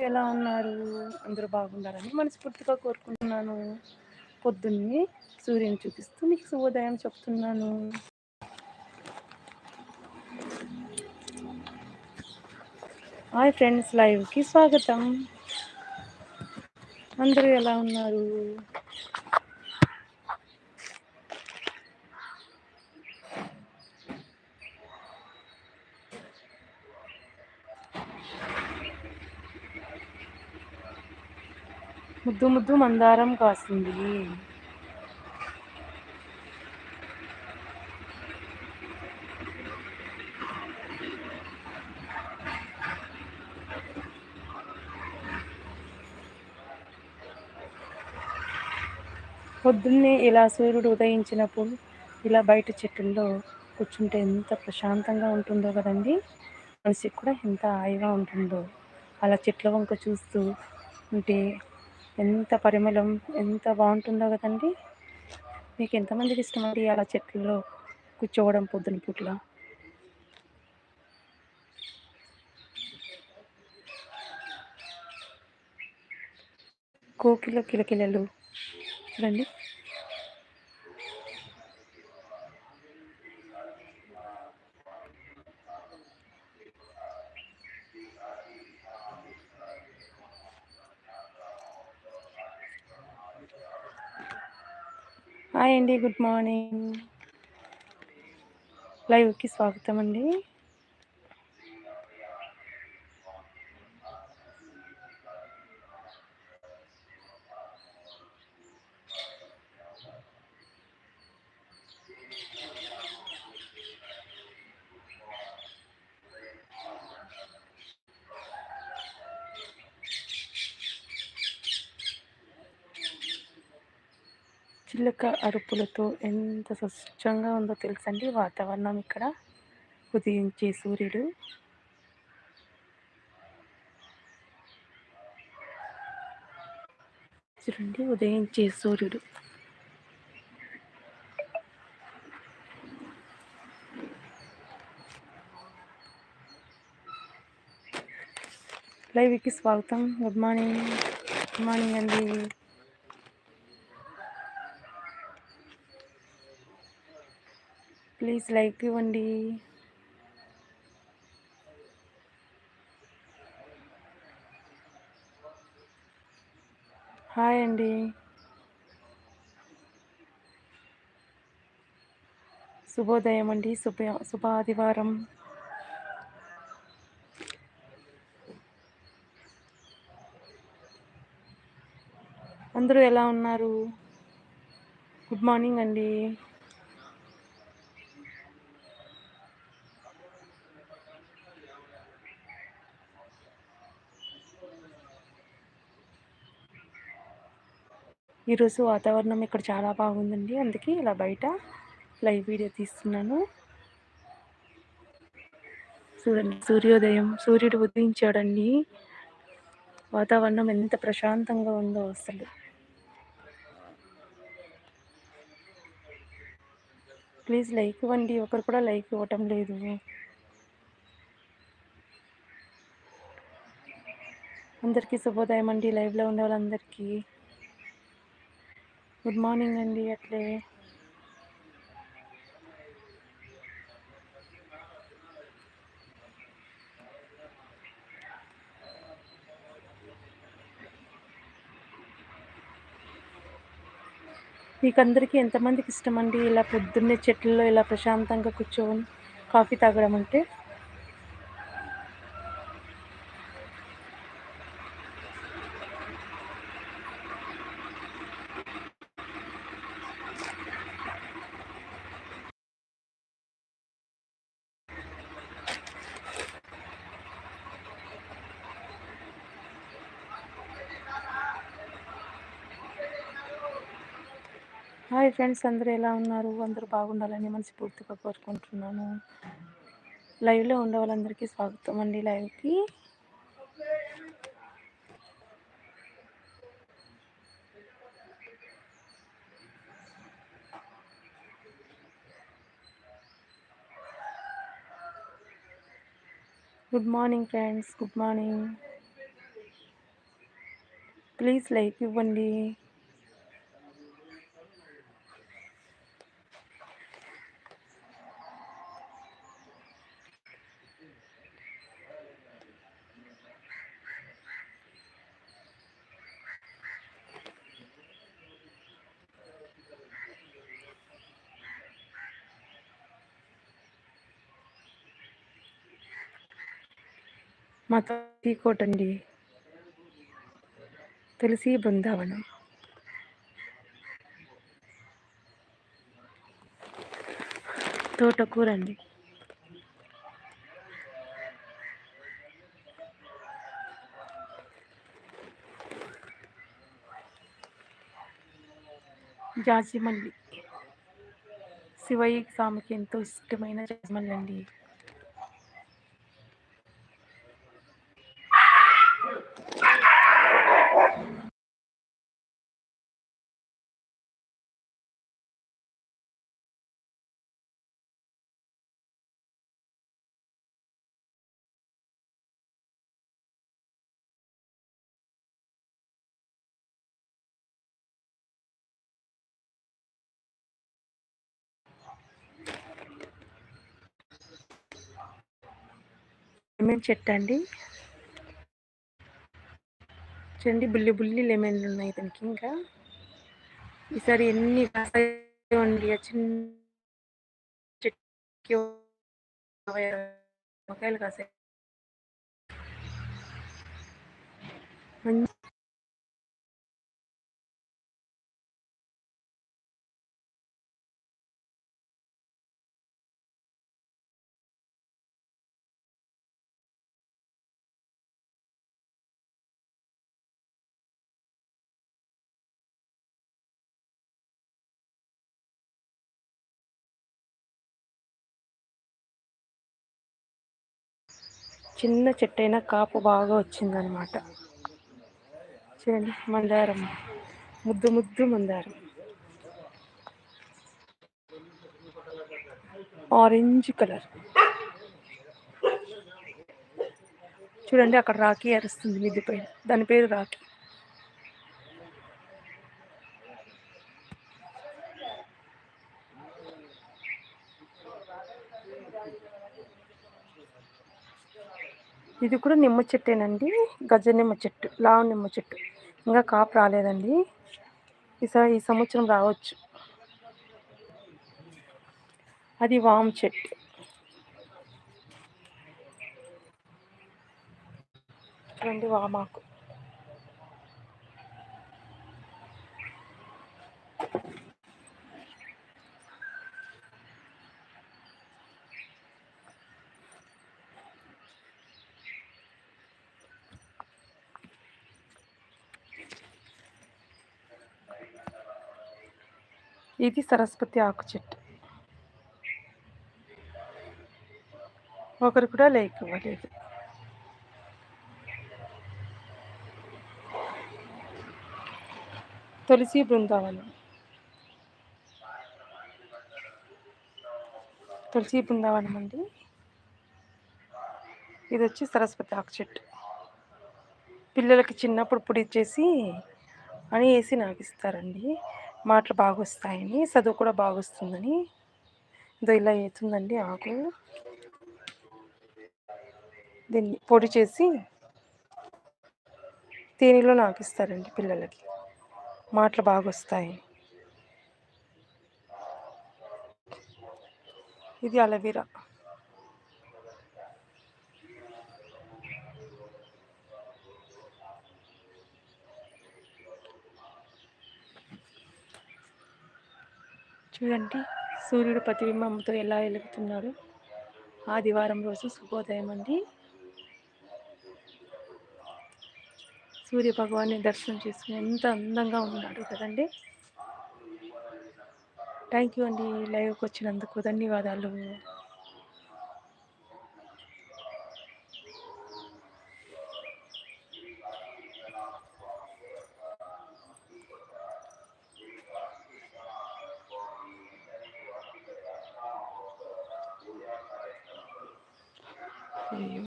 ఎలా ఉన్నారు? అందరూ బాగున్నారని మనస్ఫూర్తిగా కోరుకుంటున్నాను. పొద్దున్నే సూర్యుని చూపిస్తూ మీకు శుభోదయం చెప్తున్నాను. హాయ్ ఫ్రెండ్స్ లైవ్కి స్వాగతం. అందరూ ఎలా ఉన్నారు? ముద్దు ముద్దు మందారం కాస్తుంది. పొద్దున్నే ఇలా సూర్యుడు ఉదయించినప్పుడు ఇలా బయట చెట్టుల్లో కూర్చుంటే ఎంత ప్రశాంతంగా ఉంటుందో కదండి. మనసుకి కూడా ఎంత హాయిగా ఉంటుందో. అలా చెట్ల వంక చూస్తూ ఉంటే ఎంత పరిమళం ఎంత బాగుంటుందో కదండి. మీకు ఎంతమందికి ఇష్టమండి అలా చెట్లలో కూర్చోవడం పొద్దున పూట్ల? కోకిల కిలకిలలు. చూడండి. హాయ్ అండి గుడ్ మార్నింగ్. లైవ్కి స్వాగతం అండి. చిలుక అరుపులతో ఎంత స్వచ్ఛంగా ఉందో తెలుసండి వాతావరణం ఇక్కడ. ఉదయించే సూర్యుడు. చూడండి ఉదయించే సూర్యుడు. లైవ్కి స్వాగతం. Good morning. గుడ్ మార్నింగ్ అండి. ప్లీజ్ లైక్ ఇవ్వండి. హాయ్ అండి. శుభోదయం అండి. శుభ శుభ ఆదివారం. అందరూ ఎలా ఉన్నారు? గుడ్ మార్నింగ్ అండి. ఈరోజు వాతావరణం ఇక్కడ చాలా బాగుందండి. అందుకే ఇలా బయట లైవ్ వీడియో తీస్తున్నాను. చూడండి సూర్యోదయం సూర్యుడు ఉదయించాడండి. వాతావరణం ఎంత ప్రశాంతంగా ఉందో అసలు. ప్లీజ్ లైక్ ఇవ్వండి. ఒకరు కూడా లైక్ ఇవ్వటం లేదు. అందరికీ శుభోదయం అండి. లైవ్లో ఉండే వాళ్ళందరికీ. గుడ్ మార్నింగ్ అండి అట్లే. మీకు అందరికీ ఎంతమందికి ఇష్టం అండి ఇలా పొద్దున్నే చెట్లలో ఇలా ప్రశాంతంగా కూర్చోని కాఫీ తాగడం అంటే? హాయ్ ఫ్రెండ్స్ అందరూ ఎలా ఉన్నారు? అందరూ బాగుండాలని మనస్ఫూర్తిగా కోరుకుంటున్నాను. లైవ్లో ఉండే వాళ్ళందరికీ స్వాగతం అండి లైవ్కి. Good morning friends good morning. Please like ఇవ్వండి. మా తులసి కోట అండి. తులసి బృందావనం. తోటకూర అండి. జాజిమల్లి. శివయ్య స్వామికి ఎంతో ఇష్టమైన జాజిమల్లి అండి. లెమన్ చెట్టు అండి. చూడండి బుల్లి బుల్లి లెమన్లు ఉన్నాయి దానికి ఇంకా. ఈసారి ఎన్ని కాస్తాయండి చిన్న చెట్టుకి కాసాయి మంచి చిన్న చెట్టైనా కాపు బాగా వచ్చిందనమాట చూడండి మందారం. ముద్దు ముద్దు మందారం. Orange colour. చూడండి అక్కడ రాఖీ అరుస్తుంది మిద్ది పైన. దాని పేరు రాఖీ. ఇది కూడా నిమ్మ చెట్టేనండి. గజ నిమ్మ చెట్టు లావు నిమ్మ చెట్టు. ఇంకా కాపు రాలేదండి. ఈసారి ఈ సంవత్సరం రావచ్చు. అది వామ్ చెట్టు. చూడండి వామాకు. ఇది సరస్వతి ఆకు చెట్టు ఒకరు కూడా లేక్ ఇవ్వలేదు. తులసి బృందావనం. తులసి బృందావనం అండి. ఇది వచ్చి సరస్వతి ఆకు చెట్టు పిల్లలకి చిన్నప్పుడు పొడి చేసి అని వేసి నాకు ఇస్తారండి మాటలు బాగా వస్తాయని చదువు కూడా బాగా వస్తుందని ఇదో ఇలా అవుతుందండి ఆకు. దీన్ని పొడి చేసి తేనెలో నాకు ఇస్తారండి పిల్లలకి. మాటలు బాగా వస్తాయి ఇది అలవీరా. చూడండి. సూర్యుడు ప్రతిబింబంతో ఎలా వెలుగుతున్నాడు? ఆదివారం రోజు శుభోదయం అండి. సూర్య భగవాన్ని దర్శనం చేసుకుని ఎంత అందంగా ఉన్నాడు కదండి. థ్యాంక్ యూ అండి. లైవ్కి వచ్చినందుకు ధన్యవాదాలు. ellos.